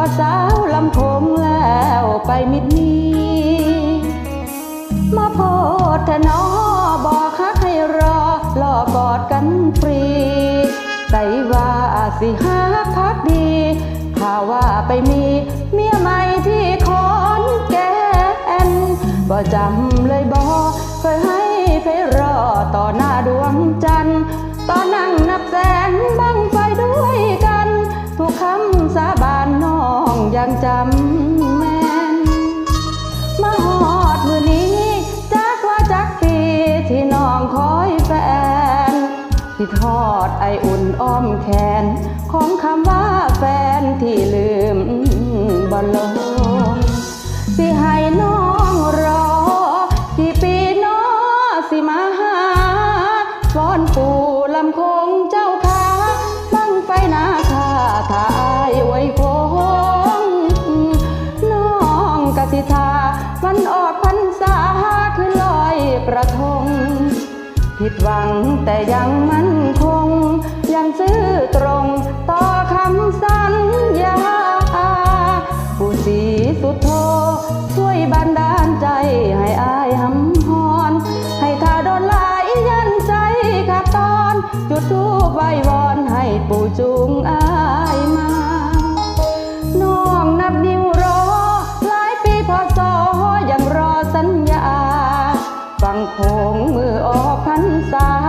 ก็สาวลำโพงแล้วไปมิดนี้มาโพดแต่นอบอกฮักให้รอรอกอดกันฟรีใจว่าสิฮักพักดีข่าวว่าไปมีเมียใหม่ที่ขอนแก่นบ่จำเลยบอกเคยให้ไปรอต่อหน้า ยังจำแม่นมาหอดมือนี้จักว่าจักปีที่น้องคอยแฟนที่ทอดไออุ่นอ้อมแขน ของคำว่าแฟนที่ลืมบอลลง หวังแต่ยังมั่นคง ยังซื่อตรงต่อคำสัญญาผู้สีสุดโท ช่วยบันดาลใจให้อายหำหอน ให้ทาโดนหลายยันใจขาดตอน จุดทูปไว้วอนให้ปู่จูงอายมาน้องนับนิ้วรอ หลายปีพอสอยังรอสัญญา ฟังโคงมือออ พรรษา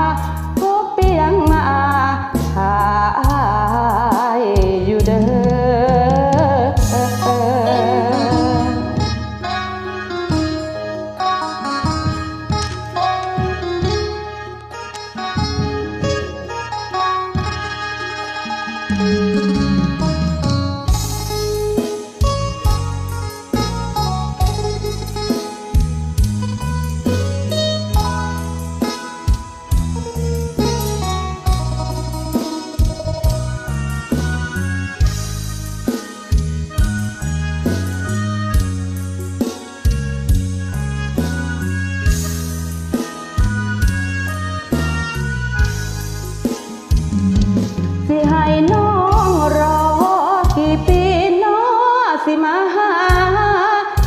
มาหา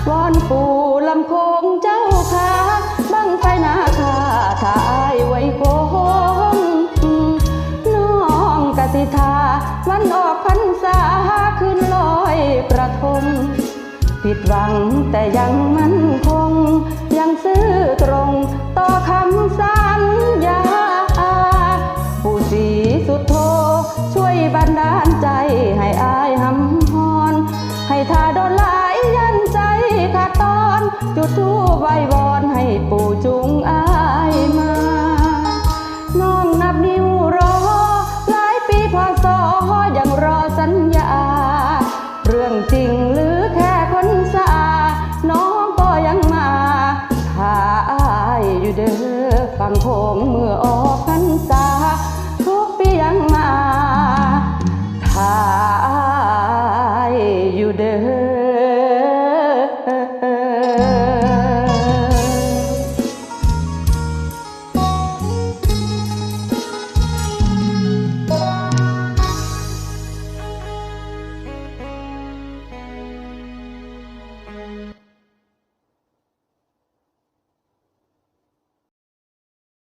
วอนปู่ลำโคงเจ้าขาบังไฟนาคาทายไว้โคงน้องกสิทาวันออกพรรษาขึ้นลอยกระทงผิดหวังแต่ยังมั่นคง